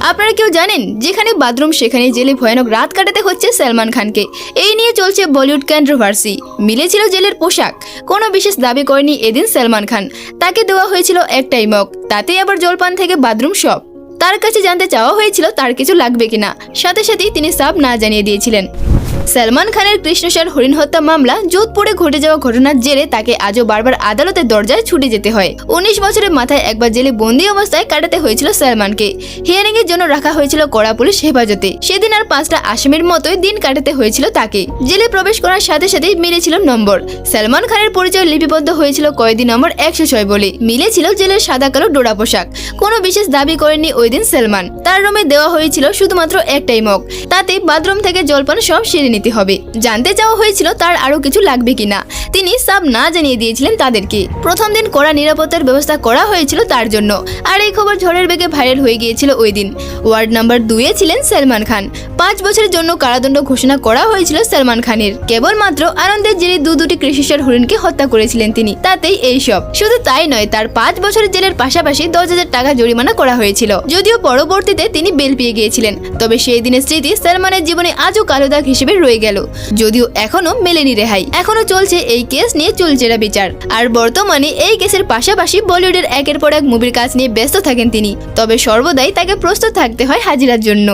আপনারা কেউ জানেন যেখানে বাথরুম সেখানে জেলে ভয়ানক রাত কাটাতে হচ্ছে সালমান খানকে। এই নিয়ে চলছে বলিউড কন্ট্রোভার্সি। মিলেছিল জেলের পোশাক। কোনো বিশেষ দাবি করেনি এদিন সালমান খান। তাকে দেওয়া হয়েছিল একটাই মগ। তাতেই আবার জলপান থেকে বাথরুম সব। তার কাছে জানতে চাওয়া হয়েছিল তার কিছু লাগবে কিনা। সাথে সাথেই তিনি সাব না জানিয়ে দিয়েছিলেন। সালমান খানের কৃষ্ণসার হরিণ হত্যা মামলা, যোধপুরে ঘটে যাওয়া ঘটনার জেরে তাকে আজও বারবার আদালতের দরজায় ছুটে যেতে হয়। উনিশ বছরের মাথায় একবার জেলে বন্দি অবস্থায় কাটাতে হয়েছিল সালমানকে। হিয়ারিং এর জন্য রাখা হয়েছিল কড়া পুলিশ হেফাজতে। সেদিন আর পাঁচটা আসামির মতোই দিন কাটাতে হয়েছিল তাকে। জেলে প্রবেশ করার সাথে সাথেই মিলেছিল নম্বর। সালমান খানের পরিচয় লিপিবদ্ধ হয়েছিল কয়েদি নম্বর একশো ছয় বলে। মিলেছিল জেলের সাদা কালো ডোরা পোশাক। কোনো বিশেষ দাবি করেনি ওই দিন সালমান। তার রুমে দেওয়া হয়েছিল শুধুমাত্র একটাই মগ। তাতে বাথরুম থেকে জলপান সব সেরে নিতে হবে। জানতে চাওয়া হয়েছিল তার আরও কিছু লাগবে কিনা। তিনি সাব না জানিয়ে দিয়েছিলেন তাদেরকে। প্রথম দিন কড়া নিরাপত্তার ব্যবস্থা করা হয়েছিল তার জন্য। আর এই খবর ঝড়ের বেগে ভাইরাল হয়ে গিয়েছিল ওই দিন। ওয়ার্ড নাম্বার দুয়ে ছিলেন সালমান খান। পাঁচ বছরের জন্য কারাদণ্ড ঘোষণা করা হয়েছিল সালমান খানের। কেবলমাত্র আনন্দের জেরে দু দুটি কৃষিসার হরিণকে হত্যা করেছিলেন তিনি। তাতেই এই সব। শুধু তাই নয়, তার পাঁচ বছরের জেলের পাশাপাশি দশ হাজার টাকা জরিমানা করা হয়েছিল। যদিও পরবর্তীতে তিনি বেল পেয়ে গিয়েছিলেন। তবে সেই দিনের স্মৃতি সালমানের জীবনে আজও কালো দাগ হিসেবে রয়ে গেল। যদিও এখনও মেলেনি রেহাই। এখনও চলছে এই কেস নিয়ে চুলচেরা বিচার। আর বর্তমানে এই কেসের পাশাপাশি বলিউডের একের পর এক মুভির কাজ নিয়ে ব্যস্ত থাকেন তিনি। তবে সর্বদাই তাকে প্রস্তুত থাকতে হয় হাজিরার জন্য।